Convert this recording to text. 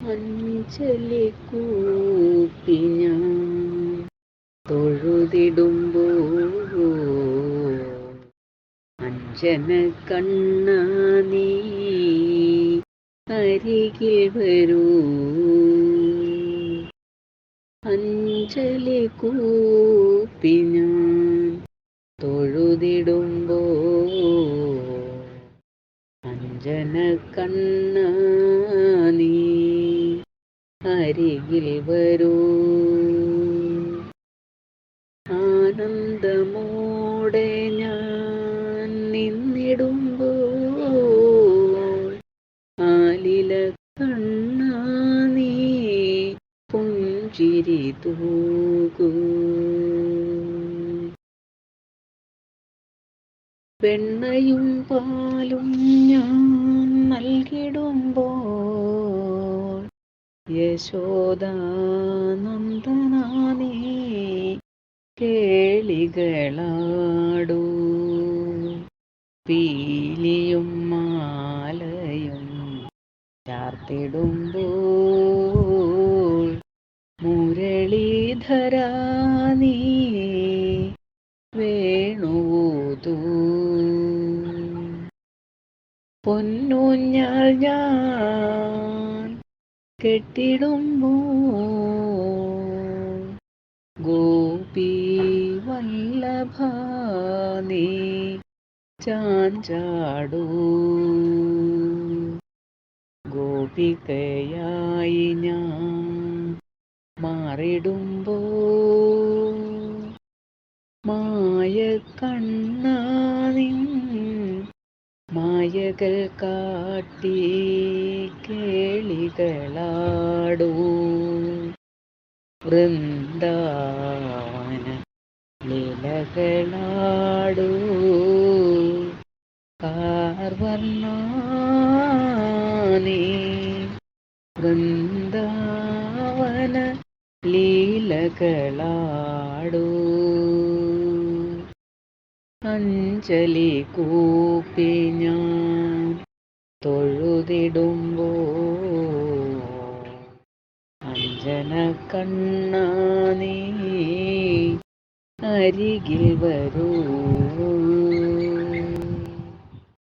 അഞ്ചലി കൂപ്പി ഞാൻ തൊഴുതിടുമ്പോ അഞ്ജന കണ്ണ നീ അരികിൽ വരൂ അഞ്ജലി കൂപ്പി തൊഴുതിടുമ്പോ അഞ്ജന കണ്ണ അരികിൽ വരൂ ആനന്ദമോടെ ഞാൻ നിന്നിടുമ്പോ ആലില കണ്ണാ നീ പുഞ്ചിരി തൂകൂ. വെണ്ണയും പാലും ഞാൻ യശോദാനന്ദനാനേ കേളികളാടൂ. പീലിയും മാലയും ചാർത്തിടുമ്പോൾ മുരളീധരാനീ നീ വേണുതൂ പൊന്നൂഞ്ഞാൽ ഞാൻ കെട്ടിടുമ്പോ ഗോപി വല്ലഭ നീ ചാഞ്ചാടൂ ഗോപികയായി ഞാൻ മാറിടുമ്പോ മായ കണ്ണാനിൻ മായകൾ കാട്ടി കേളികളാടൂ. വൃന്ദാവന ലീലകളാടൂ. കാർവർണാനേ വൃന്ദാവന ലീലകളാടൂ. അഞ്ജലി കൂപ്പി ഞാൻ തൊഴുതിടുമ്പോ അഞ്ജന കണ്ണ അരികിൽ വരൂ.